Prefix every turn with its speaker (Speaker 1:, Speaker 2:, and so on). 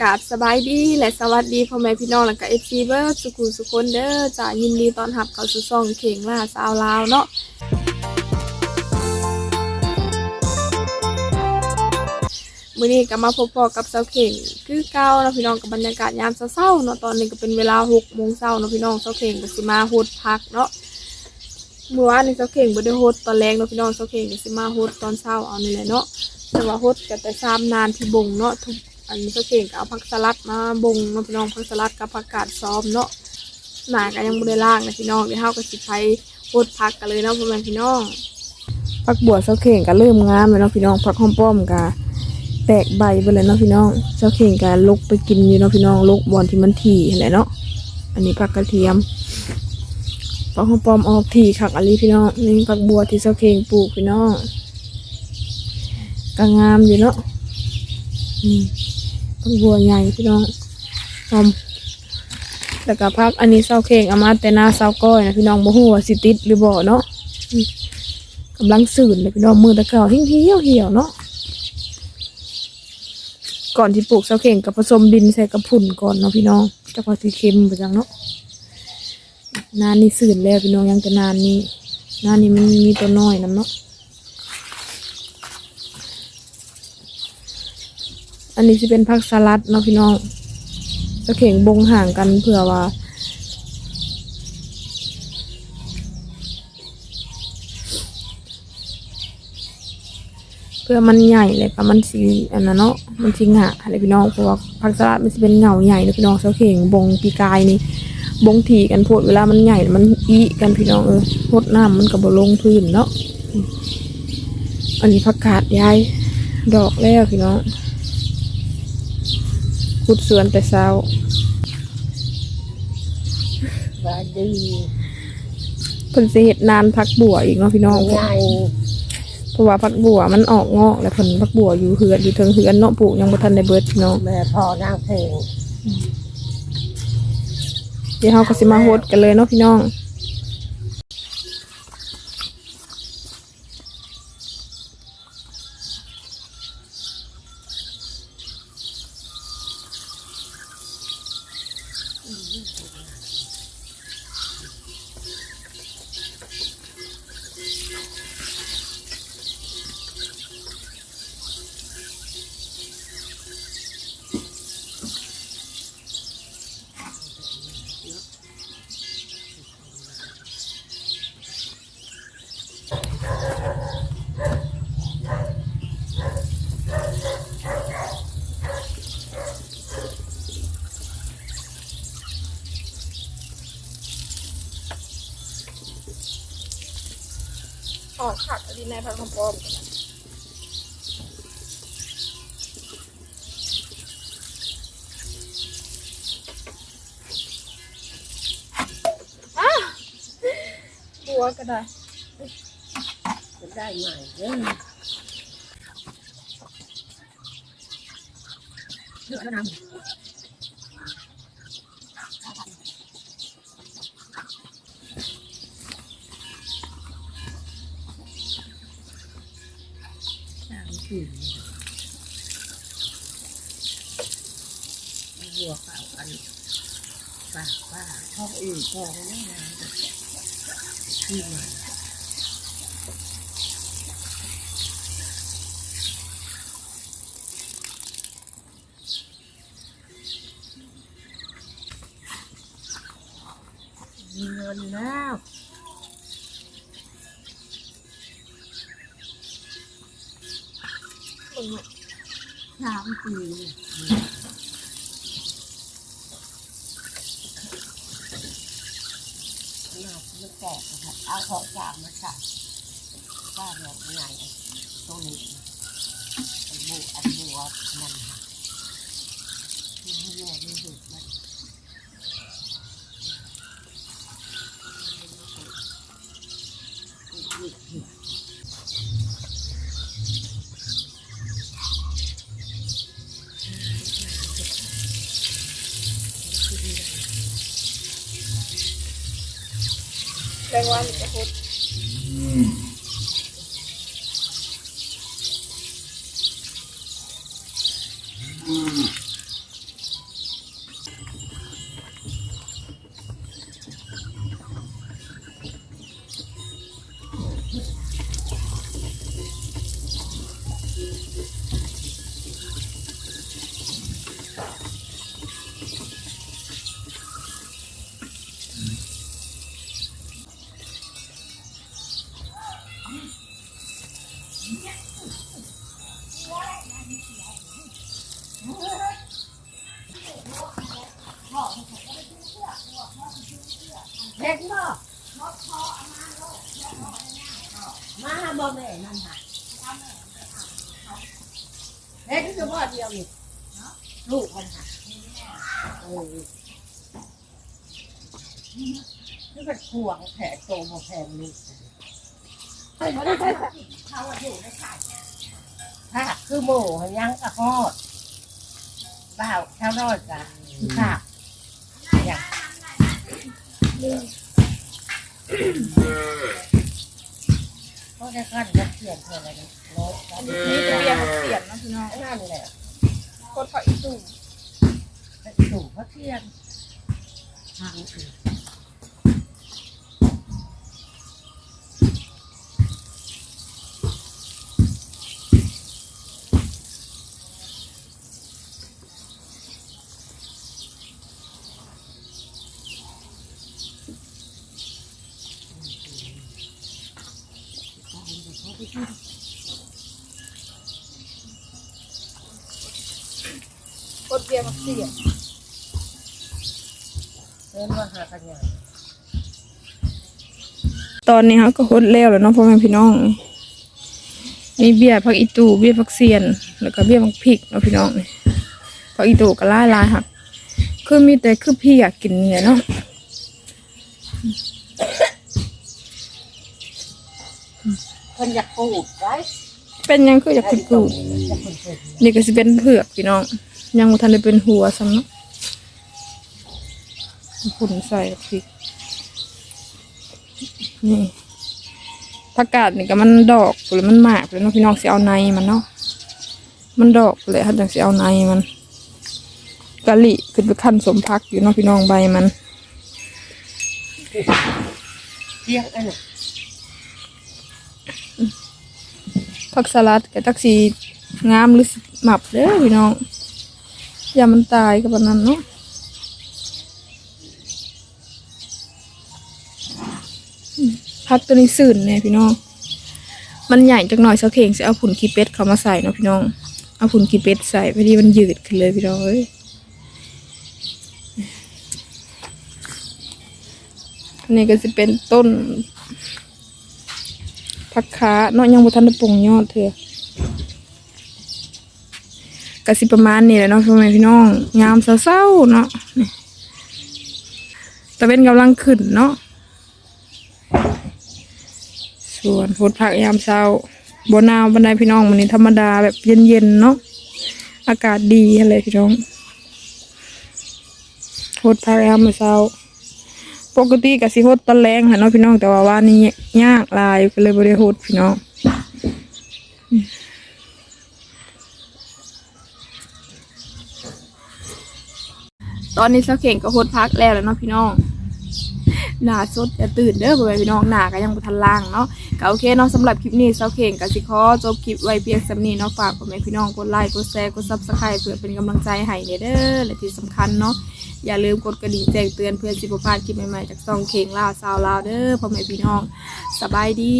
Speaker 1: กาบสบายดีและสวัสดีพ่อแม่พี่น้องและก็เอฟซีเบิร์ดสุขุสุคนเด้อจ้ายินดีต้อนรับเข้าสู่ช่องเข่งล่าสาวลาวเนาะมื้อนี้ก็มาพบปอกับสาวเข่งคือเก่าเนาะพี่น้องกับบรรยากาศยามเช้าๆเนาะตอนนี้ก็เป็นเวลา6โมงเช้าเนาะพี่น้องสาวเข่งก็สิมาโฮดพักเนาะเมื่อวานนี้สาวเข่งบ่ได้โฮดตอนแรกเนาะพี่น้องสาวเข่งก็สิมาโฮดตอนเช้าเอานี่แหละเนาะแต่ว่าโฮดก็แต่ซ้ำนานที่บงเนาะทุก อันนี้ก็เก่งก็เอาผักสลัดมาบงเนาพี่น้องผักสลัดกับผักกาดซ้อมเนาะหนาก็ยังบ่ได้ล่างนะพี่น้องเดี๋ยวเฮาก็สิไปโพดผักกันเลยเนาะพ่อแม่พี่น้องผักบัวเสาเข่งก็เริ่มงามแล้วเนาะพี่น้องผักหอมป้อมก็แตกใบไปเลยเนาะพี่น้องเสาเข่งก็ลกไปกินอยู่เนาะพี่น้องลกบอนที่มันถี่แหละเนาะอันนี้ผักกระเทียมผักหอมป้อมออกถี่คักอันนี้พี่น้องนี่ผักบัวที่เสาเข่งปลูกพี่น้องก็งามอยู่เนาะนี่ ต้นบัวใหญ่พี่น้องหอมแล้วก็พักอันนี้เศร้าเข่งอามาแต่หน้าเศร้าก้อยนะพี่น้องบ่ฮู้ว่าสิติดหรือบ่เนาะกำลังสื่นเลยพี่น้องมือตะเก่าเหี่ยวเหี่ยวเนาะก่อนที่ปลูกเศร้าเข่งกับผสมดินใส่กระพุ่นก่อนเนาะพี่น้องจะพอสิเค็มไปจังเนาะนานนี้สื่นแล้วพี่น้องยังจะนานนี้นานนี้มันมีตัวน้อยนํเนาะ อันนี้จะเป็นผักสลัดเนาะพี่น้องจะเข่งบงห่างกันเผื่อว่า เพื่อมันใหญ่เลยก็มันสีอันนั้นเนาะมันสีหงะอะไรพี่น้องเพราะว่าผักสลัดมันจะเป็นเหงาใหญ่เนาะพี่น้องเสาเข่งบงปีกายนี่บงถีกันโพดเวลามันใหญ่มันอีกันพี่น้องเออพดน้ำมันกับบลงพื้นเนาะอันนี้ผักกาดยายดอกแล้วพี่น้อง ขุดสวนแต่เช้า
Speaker 2: บาดี
Speaker 1: เพิ่นสิเฮ็ดนานพักบัวอีกเนาะพี่น้อง
Speaker 2: ใหญ่
Speaker 1: เพราะว่าพักบัวมันออกงอกแล้วเพิ่นพักบัวอยู่เฮือนอยู่เทิงเฮือนเนาะปลูกยังบ่ทันได้เบิดพี่น้อง
Speaker 2: แม่พ่อนางเพลง
Speaker 1: เดี๋ยวเฮาก็สิมาโฮดกันเลยเนาะพี่น้อง ออกผักดินในผักหอมปอมบัวก็ได้
Speaker 2: จะได้ใหม่เด้อเยอะแล้วนะสามสี่ บัวเปล่ากันปากว่าท้องอื่นท้อไม่นานที่มันมีเงินแล้วสามปีเนี่ย แจะไม่แตกนะครับเอาของจามมาใส่ป้าเรียกไงตัวนี้ไอ้บูอันบัวนั่นค่ะมันให้แย่ไม่หยุดมันหยุดหยุด
Speaker 1: แรงวันจะโเด็
Speaker 2: กนอกมาบ่แม่นั่นค่ะเด็กูจะพ่อเดียวนี่ลูกมันค่ะโอ้ยนี่เป็นห่วงแผลโตมาแผลลูกใช่ไหม เขาว่าอยู่ในไข่ถ้าคือหมูมันยังกระหอดบ้าวเท่าน้อยกันค่ะอย่างก็ได้ขั้นจะเปลี่ยนเท่าไหร่ร้อยกัน
Speaker 1: นี่จะเบียร์เขาเสียนเนาะพี่น้อง
Speaker 2: นั่นแหละ
Speaker 1: กดผักอีตุ่ม
Speaker 2: ไปสู่พระเทียนทางอื่น
Speaker 1: กดเบียร์เขาเสียน
Speaker 2: เดินมาหากันอย่าง
Speaker 1: ตอนนี้เขาก็ฮดแล้วแล้วเนาะพ่อแม่พี่น้อง มีเบียร์ผักอีตูเบียร์ผักเสียน แล้วก็เบียร์ผักพริกเนาะพี่น้องนี่ผักอีตูก็หลาลายค่ะคือมีแต่คือพี่อยากกินเนี่ยเนาะ
Speaker 2: คนอยากปลูกไว้
Speaker 1: เป็นหยังคืออยากกินกู
Speaker 2: อยากปลูกเป็น
Speaker 1: นี่ก็สิเป็นเผือกพี่น้อง ยังบ่ทันได้เป็นหัวซ้ำเนาะขุนใส่พริกนี่ผักกาดนี่ก็มันดอกหรือมันหมากเลยเนาะพี่น้องสิเอาในมันเนาะมันดอกเลยค่ะจังสิเอาในมันกะหลี่ขึ้นไปขั้นสมพักอยู่เนาะพี่น้องใบมัน
Speaker 2: เทียงอันนี้
Speaker 1: ผักสลัดกับจักสีงามหรือหมับเด้อพี่น้องอย่ามันตายกับอันนั้นเนาะอืมผักตัวนี้สื่นเนี่ยพี่น้อง มันใหญ่จักหน่อยเสาเข่งจะเอาผุนกีเป็ดเขามาใส่เนาะพี่น้อง เอาผุนกีเป็ดใส่พอดีมันยืดขึ้นเลยพี่น้องเอ้ยนนี้ก็จะเป็นต้น ผักขาเนาะยังบ่ทันได้ปรุงยอดเถอะก็สิประมาณนี้แหละเนาะพ่อแม่พี่น้องงามเศร้าๆเนาะนี่ตะเป็นกำลังขึ้นเนาะส่วนฝนผักยามเช้าบ่หนาวบันไดพี่น้องมันนี้ธรรมดาแบบเย็นๆเนาะอากาศดีอะไรพี่น้องฝนผักยามเช้า ปกติก็สิโฮดตอนแรงค่ะเนาะพี่น้องแต่ว่าว่านี่ยากลายก็เลยบ่ได้โฮดพี่น้องตอนนี้เสาเข่งก็โฮดพักแล้วแล้วเนาะพี่น้องหนาสดอย่าตื่นเด้อพ่อแม่พี่น้องหนาก็ยังบ่ทันล่างเนาะก็โอเคเนาะสำหรับคลิปนี้เสาเข่งก็สิขอจบคลิปไว้เพียงสำนี้เนาะฝากพ่อแม่พี่น้องกดไลค์กดแชร์กด Subscribe เพื่อเป็นกำลังใจให้เด้อเด้อและที่สำคัญเนาะ อย่าลืมกดกระดิ่งแจ้งเตือนเพื่อสิบพลาดคลิปใหม่ๆจากซองเคงลาวซาวลาวเด้อพ่อแม่พี่น้องสบายดี